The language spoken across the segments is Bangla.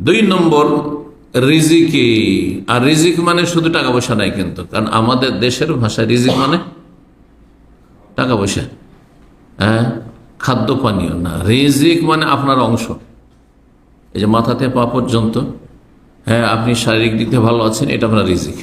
দুই নম্বর, রিজিকে। আর রিজিক মানে শুধু টাকা পয়সা নাই কিন্তু, কারণ আমাদের দেশের ভাষায় রিজিক মানে টাকা পয়সা। হ্যাঁ? খাদ্য পানীয় না। রিজিক মানে আপনার অংশ। এই যে মাথাতে পা পর্যন্ত হ্যাঁ আপনি শারীরিক দিক থেকে ভালো আছেন, এটা আপনার রিজিক।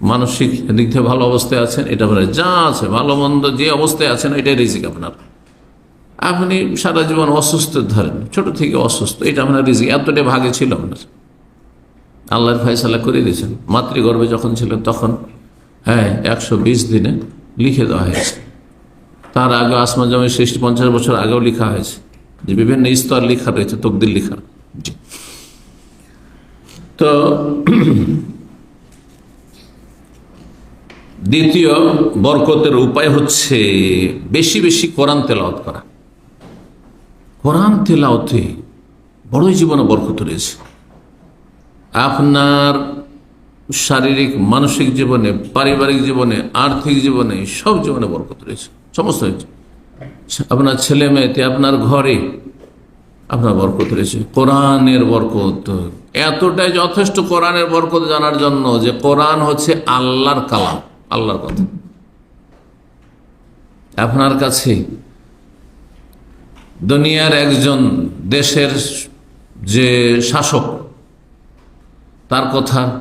মানসিক দিক থেকে ভালো অবস্থায় আছেন, এটা আপনার যা আছে, ভালো মন্দ যে অবস্থায় আছেন, এটাই রিজিক আপনার। আপনি সারা জীবন অসুস্থ ধরেন, ছোট থেকে অসুস্থ। এটা আপনার রিজিক, এতটা ভাগে ছিল আপনার আল্লাহর ফয়সালা করে দিয়েছেন। মাতৃগর্ভে যখন ছিলেন তখন হ্যাঁ একশো বিশ দিনে লিখে দেওয়া হয়েছে। তার আগে আসমা জমি সৃষ্টি পঞ্চাশ বছর আগেও লেখা হয়েছে। যে বিভিন্ন স্তর লেখা রয়েছে তকদির লেখা। তো দ্বিতীয় বরকতের উপায় হচ্ছে বেশি বেশি কোরআন তেলাওয়াত করা। কোরআন তেলাওতে বড়ই জীবনে বরকত রয়েছে। আপনার শারীরিক, মানসিক জীবনে, পারিবারিক জীবনে, আর্থিক জীবনে সব জীবনে বরকত রয়েছে। সমস্ত। আপনার ছেলে মেয়েতে, আপনার ঘরে আপনার বরকত রয়েছে। কোরআনের বরকত। এতটাই যথেষ্ট কোরআনের বরকত জানার জন্য যে কোরআন হচ্ছে আল্লাহর কালাম, আল্লাহর কথা। আপনার কাছে দুনিয়ার একজন দেশের যে শাসক, তার কথা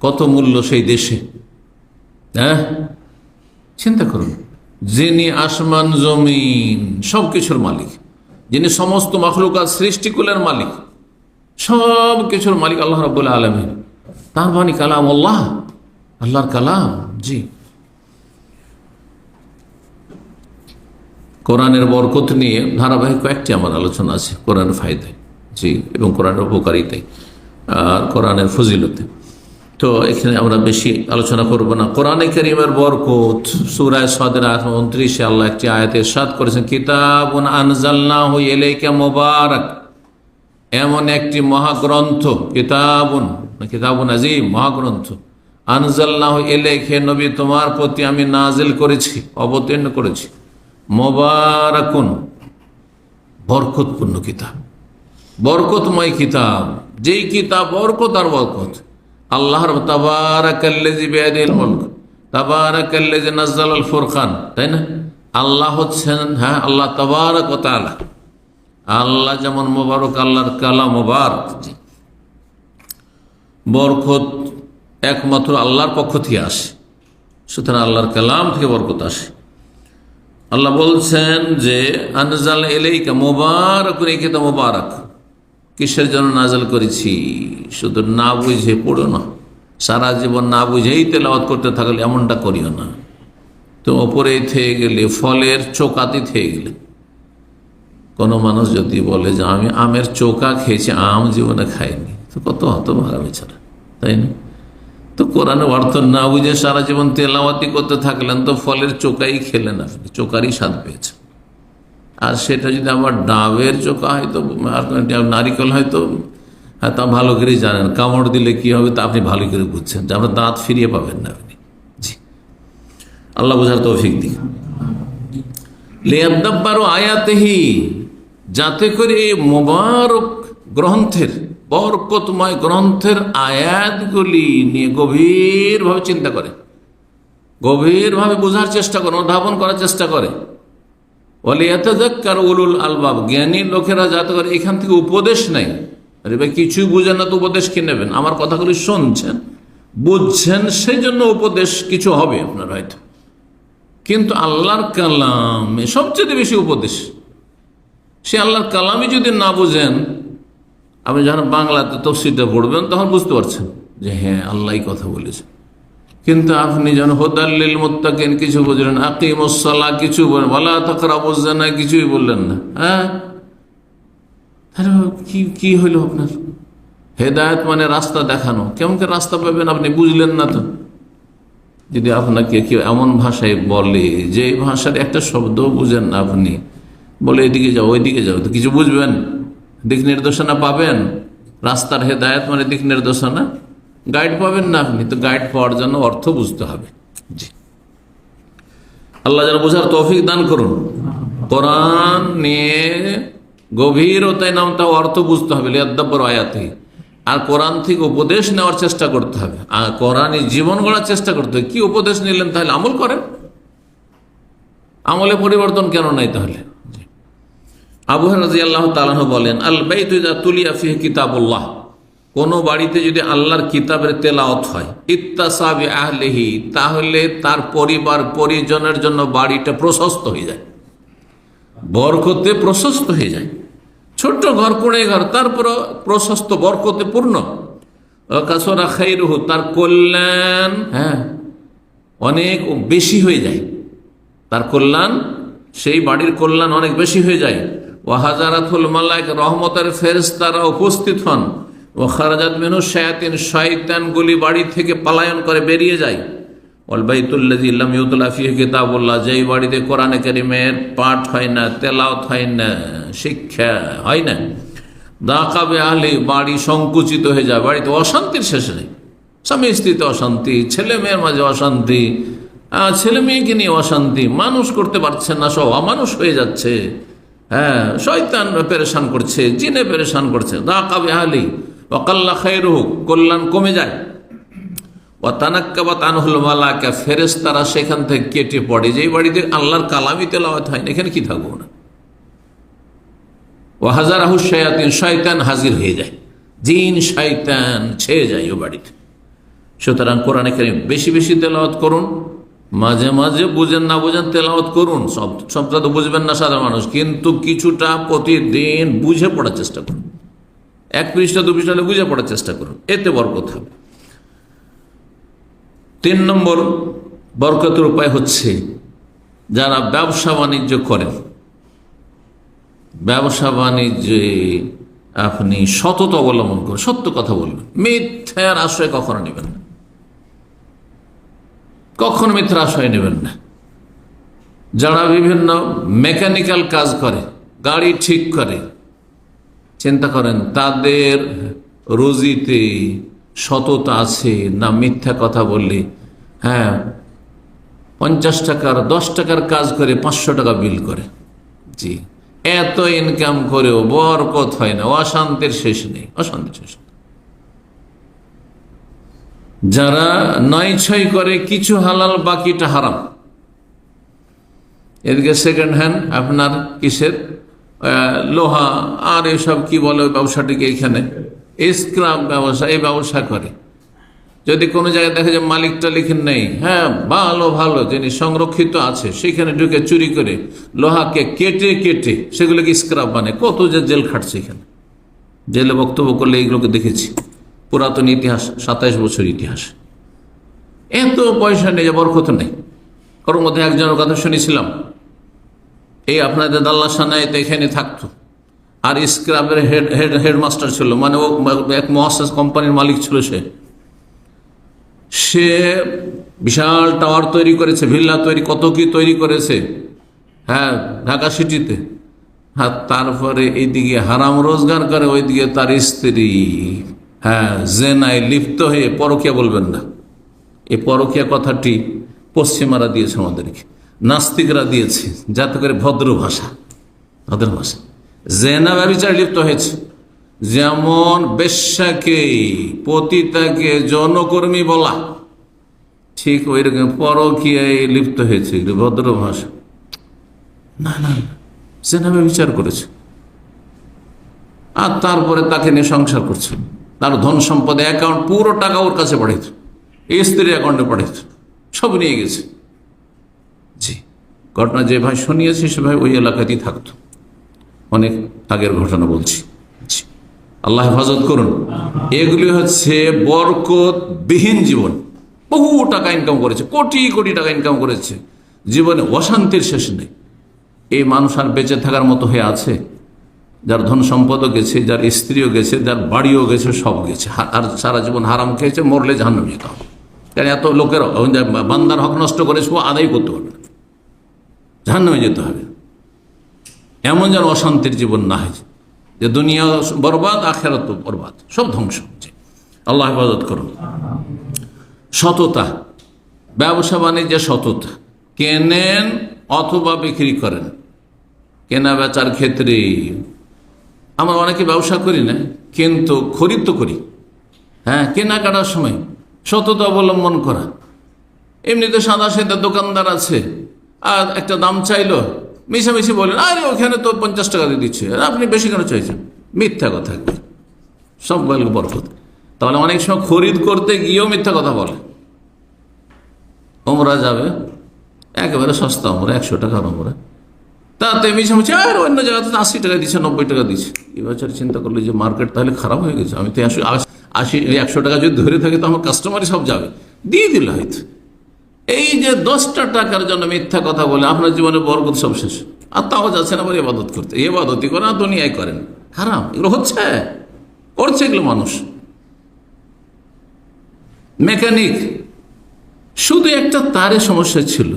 কত মূল্য সেই দেশে? হ্যাঁ? চিন্তা করুন, যিনি আসমান, জমিন সব কিছুর মালিক, যিনি সমস্ত মখলুকাত সৃষ্টিকুলের মালিক সব কিছুর মালিক আল্লাহ রব্বুল্লাহ আলমিন। তার বাণী কালাম আল্লাহ আল্লাহর কালাম, জি। কোরআনের বরকত নিয়ে ধারাবাহিক কয়েকটি আমার আলোচনা আছে, কোরআন ফায়দায়, জি, এবং কোরআনের উপকারিতায়, আর কোরআনের ফজিলতে। তো এখানে আমরা বেশি আলোচনা করব না। কোরআনে করিমের বরকত সুরায় সদের উনত্রিশে আল্লাহ একটি আয়াতে সাদ করেছেন কিতাব এলেকা মোবারক। এমন একটি মহাগ্রন্থ, কিতাবুন কিতাবুন আজিম মহাগ্রন্থ। আনজাল্লাহ এলেখে নবী, তোমার প্রতি আমি নাজিল করেছি, অবতীর্ণ করেছি। মোবারকুন, বরকতপূর্ণ কিতাব। বরকতময় কিতাব, যেই কিতাব বরকত আর বরকত। আল্লাহর তাবারাকাল্লাজি বেয়াদিল মুলক তাবারাকাল্লাজি নাজ্জাল আল ফুরকান, তাই না? আল্লাহ হচ্ছেন হ্যাঁ আল্লাহ তাবারাক ও তাআলা। আল্লাহ যেমন মোবারক, আল্লাহর কালা মোবারক। বরকত একমাত্র আল্লাহর পক্ষ থেকে আসে। সুতরাং আল্লাহর কালাম থেকে বরকত আসে। আল্লাহ বলছেন যে, আনজাল এলেইকা মোবারক রেখে তো মোবারক। কিসের জন্য নাজাল করেছি? শুধু না বুঝে পড়ো না। সারা জীবন না বুঝেই তেলাওয়াত করতে থাকলে এমনটা করিও না। তো ওপরে থেকে গেলে, ফলের চোকাতে থেকে গেলে। কোনো মানুষ যদি বলে যে, আমি আমের চোকা খেয়েছি, আম জীবনে খাইনি। তো কত হতো ভাগা বেচারা, তাই না? তো কোরআনে অর্থ না বুঝে সারা জীবন তেলাওয়াতি করতে থাকলেন তো ফলের চোকাই খেলেন আপনি, চোকারই স্বাদ পেয়েছেন। আর সেটা যদি আমার ডাবের চোখা হয়তো নারিকেল হয়তো হ্যাঁ তা ভালো করেই জানেন। কামড় দিলে কি হবে তা আপনি ভালো করে বুঝছেন। যে আপনার দাঁত ফিরিয়ে পাবেন না আপনি। জি। আল্লাহ বোঝার তৌফিক দিক। লিয়াদ্দাব্বারও আয়াতেহি, যাতে করে এই মোবারক গ্রন্থের বরকতময় গ্রন্থের আয়াতগুলি নিয়ে গভীরভাবে চিন্তা করে। গভীরভাবে বোঝার চেষ্টা করে, অনুধাবন করার চেষ্টা করে। বলে এত কার উলুল আলবাব, জ্ঞানী লোকেরা যাতে করে এখান থেকে উপদেশ নেই আরে ভাই, কিছুই বুঝেন না তো উপদেশ কি নেবেন? আমার কথাগুলি শুনছেন, বুঝছেন সেই জন্য উপদেশ কিছু হবে আপনার হয়তো। কিন্তু আল্লাহর কালামে সবচেয়ে বেশি উপদেশ, সে আল্লাহর কালামই যদি না বুঝেন আপনি যখন বাংলাতে তফসিলটা পড়বেন, তখন বুঝতে পারছেন যে হ্যাঁ আল্লাহ কথা বলেছে কিন্তু আপনি যখন হোদাল্লিল মোত্তাকেন কিছু বুঝলেন আকিম ওসাল্লাহ কিছু বলেন বলা তকরা বুঝলেন না কিছুই বললেন না হ্যাঁ? তাহলে কি কি হইল আপনার? হেদায়ত মানে রাস্তা দেখানো। কেমন করে রাস্তা পাবেন আপনি বুঝলেন না তো? যদি আপনাকে কেউ এমন ভাষায় বলে যে ভাষার একটা শব্দ বুঝেন না আপনি, বলে এদিকে যাও, ওইদিকে যাও, তো কিছু বুঝবেন? দিক নির্দেশনা পাবেন? রাস্তার হেদায়ত মানে দিক নির্দেশনা? গাইড পাবেন না আপনি, তো গাইড পাওয়ার জন্য অর্থ বুঝতে হবে। জি। আল্লাহ যেন বোঝার তৌফিক দান করুন। কোরআন নিয়ে গভীরতায় নামটা অর্থ বুঝতে হবে, লিয়াদ্দাব্বর আয়াতে। আর কোরআন থেকে উপদেশ নেওয়ার চেষ্টা করতে হবে। আর কোরআনই জীবন গড়ার চেষ্টা করতে হবে। কি উপদেশ নিলেন তাহলে? আমল করেন। আমলে পরিবর্তন কেন নাই তাহলে? আবু রাজি আল্লাহ তালাহ বলেন, আল বাইতুজা তুলিয়া ফিহ কিতাবুল্লাহ। কোন বাড়িতে যদি আল্লাহর কিতাবের তেলাওত হয়, ইত্তাসাবি আহলেহি তাহলে তার পরিবার, পরিজনের জন্য বাড়িটা প্রশস্ত হয়ে যায়। বরকতে প্রশস্ত হয়ে যায়। ছোট্ট ঘর পড়ে ঘর তারপর প্রশস্ত বরকতে পূর্ণ কাসরা খাইরুহু, তার কল্যাণ হ্যাঁ অনেক বেশি হয়ে যায়। তার কল্যাণ, সেই বাড়ির কল্যাণ অনেক বেশি হয়ে যায়। ও হাজারাতুল মালাইক, রহমতের ফেরেস তারা উপস্থিত হন। ও খারাজাত মেনু শায়াতিন শয়তানগুলি বাড়ি থেকে পলায়ন করে বেরিয়ে যায়। যেই বাড়িতে পাঠ হয় না হয় না, শিক্ষা হয় না বাড়ি হয়ে যায়। বাড়িতে অশান্তির শেষ নেই। স্বামী, স্ত্রীতে অশান্তি, ছেলে মেয়ের মাঝে অশান্তি ছেলে মেয়েকে নিয়ে অশান্তি, মানুষ করতে পারছে না, সব অমানুষ হয়ে যাচ্ছে। হ্যাঁ শয়তান পেরেশান করছে, জিনে পেরেশান করছে। দাকাবে আলি অকাল্লা খাইরুহ কল্যাণ কমে যায়। ও তানাক্কা বা তানহুল মালাকা ফেরেস তারা সেখান থেকে কেটে পড়ে। যে এই বাড়িতে আল্লাহর কালামি তেলাওয়াত হয় না, এখানে কি থাকব না? ও হাজার আহু শয়াতিন, শয়তান হাজির হয়ে যায়। জিন, শয়তান ছেয়ে যায় ও বাড়িতে। সুতরাং কোরআনে কারিম বেশি বেশি তেলাওয়াত করুন। মাঝে মাঝে বুঝেন না বুঝেন তেলাওয়াত করুন। সব সবটা তো বুঝবেন না সাধারণ মানুষ। কিন্তু কিছুটা প্রতিদিন বুঝে পড়ার চেষ্টা করুন। এক পৃষ্ঠা, দু পৃষ্ঠা বুঝে পড়ার চেষ্টা করুন। এতে বরকত হবে। তিন নম্বর বরকতের উপায় হচ্ছে যারা ব্যবসা বাণিজ্য করেন, ব্যবসা বাণিজ্যে আপনি সততা অবলম্বন করুন। সত্য কথা বলবেন। মিথ্যার আশ্রয় কখনো নেবেন না। কখনো মিথ্যার আশ্রয় নেবেন না। যারা বিভিন্ন মেকানিক্যাল কাজ করে, গাড়ি ঠিক করে, চিন্তা করেন তাদের রুজিতে সততা আছে না মিথ্যা কথা বললে? হ্যাঁ পঞ্চাশ টাকার, দশ টাকার কাজ করে পাঁচশো টাকা বিল করে। জি, এত ইনকাম করেও বরকত হয় না, অশান্তির শেষ নেই, অশান্তির শেষ নেই। যারা নয় ছয় করে কিছু হালাল, বাকিটা হারাম। এদিকে সেকেন্ড হ্যান্ড আপনার কিসের? লোহা, আর এসব কি বলে ব্যবসাটিকে এখানে? স্ক্রাব ব্যবসা, এই ব্যবসা করে। যদি কোনো জায়গায় দেখা যায় মালিকটা লিখেন নেই হ্যাঁ ভালো ভালো জিনিস সংরক্ষিত আছে, সেখানে ঢুকে চুরি করে লোহাকে কেটে কেটে সেগুলোকে স্ক্রাব বানায়। কত যে জেল খাটছে এখানে। জেলে বক্তব্য করলে এইগুলোকে দেখেছি। পুরাতন ইতিহাস সাতাইশ বছর ইতিহাস। এত পয়সা নেই যে বরকত নেই। ওর মধ্যে একজনের কথা শুনেছিলাম। এই আপনাদের দাল্লা তো এখানে থাকতো। আর স্ক্রাবের হেড হেড, হেডমাস্টার ছিল। মানে ও এক মহাসাস কোম্পানির মালিক ছিল সে। সে বিশাল টাওয়ার তৈরি করেছে, ভিল্লা তৈরি, কত কি তৈরি করেছে। হ্যাঁ ঢাকা সিটিতে। হ্যাঁ তারপরে এইদিকে হারাম রোজগার করে, ওইদিকে তার স্ত্রী হ্যাঁ জেনায় লিপ্ত হয়ে পরকিয়া বলবেন না। এই পরকিয়া কথাটি পশ্চিমারা দিয়েছে আমাদেরকে, নাস্তিকরা দিয়েছে, যাতে করে ভদ্র ভাষা ভদ্র ভাষা। জেনা ব্যবচার লিপ্ত হয়েছে। যেমন বেশ্যাকে পতিতাকে জনকর্মী বলা, ঠিক ওই রকম পরকিয়ায় লিপ্ত হয়েছে ভদ্র ভাষা। না না, জেনা ব্যবচার করেছে। আর তারপরে তাকে নিয়ে সংসার করছে। তার ধন সম্পদে অ্যাকাউন্ট পুরো টাকা ওর কাছে পাঠিয়েছে স্ত্রীর অ্যাকাউন্টে পাঠিয়েছে সব নিয়ে গেছে জি ঘটনা যে ভাই শুনিয়েছি সে ভাই ওই এলাকাতেই থাকতো অনেক আগের ঘটনা বলছি জি। আল্লাহ হেফাজত করুন এগুলি হচ্ছে বরকত বিহীন জীবন বহু টাকা ইনকাম করেছে কোটি কোটি টাকা ইনকাম করেছে জীবনে অশান্তির শেষ নেই এই মানুষ আর বেঁচে থাকার মতো হয়ে আছে যার ধন সম্পদও গেছে, যার স্ত্রীও গেছে, যার বাড়িও গেছে, সব গেছে। আর সারা জীবন হারাম খেয়েছে, মরলে জাহান্ন যেতে হবে। কারণ এত লোকের বান্দার হক নষ্ট করেছে ও আদায় করতে পারবে না। জাহান্নামে যেতে হবে। এমন যেন অশান্তির জীবন না হয়। যে দুনিয়া বরবাদ, আখেরাত বরবাদ, সব ধ্বংস হচ্ছে। আল্লাহ হেফাজত করুন। সততা। ব্যবসা বাণিজ্যে সততা। কেনেন অথবা বিক্রি করেন। কেনা বেচার ক্ষেত্রে আমরা অনেকে ব্যবসা করি না, কিন্তু খরিদ তো করি। হ্যাঁ কেনাকাটার সময় সততা অবলম্বন করা। এমনিতে সাদা সেদা দোকানদার আছে, আর একটা দাম চাইলো, মিশামিশি বলেন আরে, ওখানে তো পঞ্চাশ টাকা দিয়ে দিচ্ছে, আপনি বেশি কেন চাইছেন? মিথ্যা কথা সব বলে বরকত। তাহলে অনেক সময় খরিদ করতে গিয়েও মিথ্যা কথা বলে। ওমরা যাবে, একেবারে সস্তা ওমরা, একশো টাকার ওমরা। তাতে মিশামিশি আর অন্য জায়গাতে আশি টাকা দিচ্ছে, নব্বই টাকা দিচ্ছে। এবছর চিন্তা করলে যে মার্কেট তাহলে খারাপ হয়ে গেছে। আমি তো আশি একশো টাকা যদি ধরে থাকি তো আমার কাস্টমারই সব যাবে। দিয়ে দিল হয়তো। এই যে দশটা টাকার জন্য মিথ্যা কথা বলে আপনার জীবনে বরকত সব শেষ। আর তাও যাচ্ছেন আবার এবাদত করতে। এবাদতি করে আর দুনিয়ায় করেন। খারাপ এগুলো হচ্ছে। করছে এগুলো মানুষ। মেকানিক, শুধু একটা তারে সমস্যা ছিল।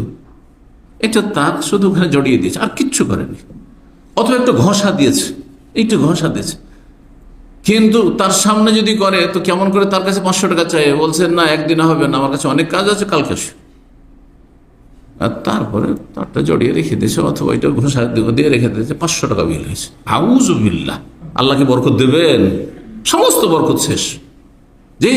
একটা তার শুধু ওখানে জড়িয়ে দিয়েছে, আর কিচ্ছু করেনি। অথবা একটা ঘষা দিয়েছে, একটু ঘষা দিয়েছে। কিন্তু তার সামনে যদি করে, তো কেমন করে তার কাছে পাঁচশো টাকা চাই বলছেন না একদিন হবে না, আমার কাছে অনেক কাজ আছে, কালকে আর তারপরে তারটা জড়িয়ে রেখে দিয়েছে, অথবা এটা ঘোষা দিয়ে রেখে দিয়েছে, পাঁচশো টাকা বিল হয়েছে। আউজ বিল্লা আল্লাহকে বরকত দেবেন। সমস্ত বরকত শেষ। জি।